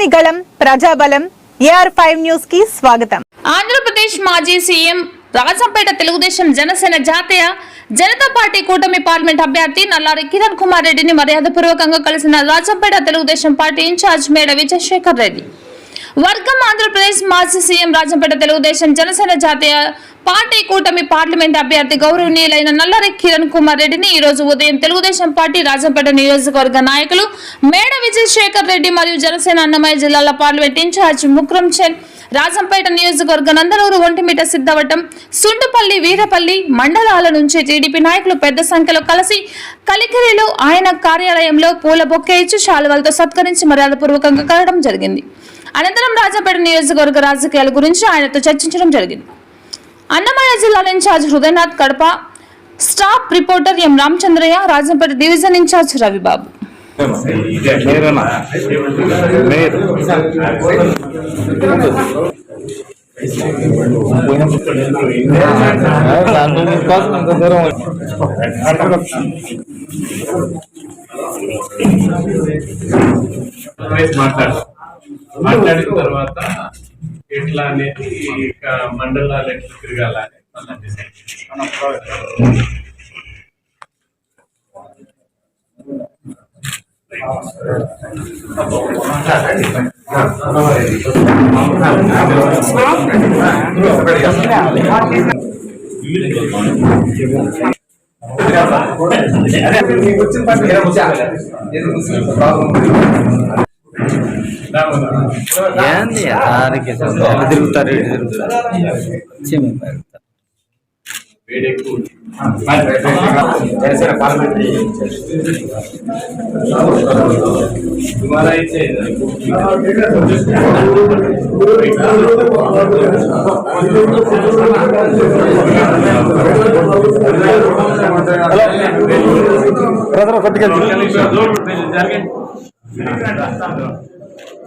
నమ్మగని గళం ప్రజాబలం AR five న్యూస్కి స్వాగతం. ఆంధ్రప్రదేశ్ మాజీ సీఎం రాజంపేట తెలుగుదేశం జనసేన జాతీయ జనతా పార్టీ కూటమి పార్లమెంట్ అభ్యర్థి నల్లారి కిరణ్ కుమార్ రెడ్డిని మర్యాదపూర్వకంగా కలిసిన రాజంపేట తెలుగుదేశం పార్టీ ఇన్ఛార్జ్ మేడ విజయశేఖర్ రెడ్డి. వర్గం ఆంధ్రప్రదేశ్ మాజీ సీఎం రాజంపేట తెలుగుదేశం జనసేన జాతీయ పార్టీ కూటమి పార్లమెంట్ అభ్యర్థి గౌరవనీయులైన నల్లరి కిరణ్ కుమార్ రెడ్డిని ఈ రోజు ఉదయం తెలుగుదేశం పార్టీ రాజంపేట నియోజకవర్గ నాయకులు మేడ విజయశేఖర్ రెడ్డి మరియు జనసేన అన్నమయ్య జిల్లాల పార్లమెంట్ ఇన్ఛార్జ్ ముక్రం చెన్ రాజంపేట నియోజకవర్గ నందలూరు ఒంటిమిట సిద్ధవటం సుండుపల్లి వీరపల్లి మండలాల నుంచి టీడీపీ నాయకులు పెద్ద సంఖ్యలో కలిసి కలికిరిలో ఆయన కార్యాలయంలో పూల బొక్కే ఇచ్చి శాలువాలతో సత్కరించి మర్యాదపూర్వకంగా కలవడం జరిగింది. అనంతరం రాజాపేట నియోజకవర్గ రాజకీయాల గురించి ఆయనతో చర్చించడం జరిగింది. అన్నమయ్య జిల్లా incharge Hrudayanath Kadapa staff reporter M Ramachandraiah Rajampet division incharge Ravibabu. మాట్లాడు. మాట్లాడిన తర్వాత ఎట్లా అనేది ఇక మండలాలు ఎట్లా తిరగాలని మళ్ళీ డిసైడ్ ప్రాబ్లం ఏంది ఎటు తిరుగుతారు ఇటు తిరుగుతారు బ్రదర్ కొట్టుకెళ్తారు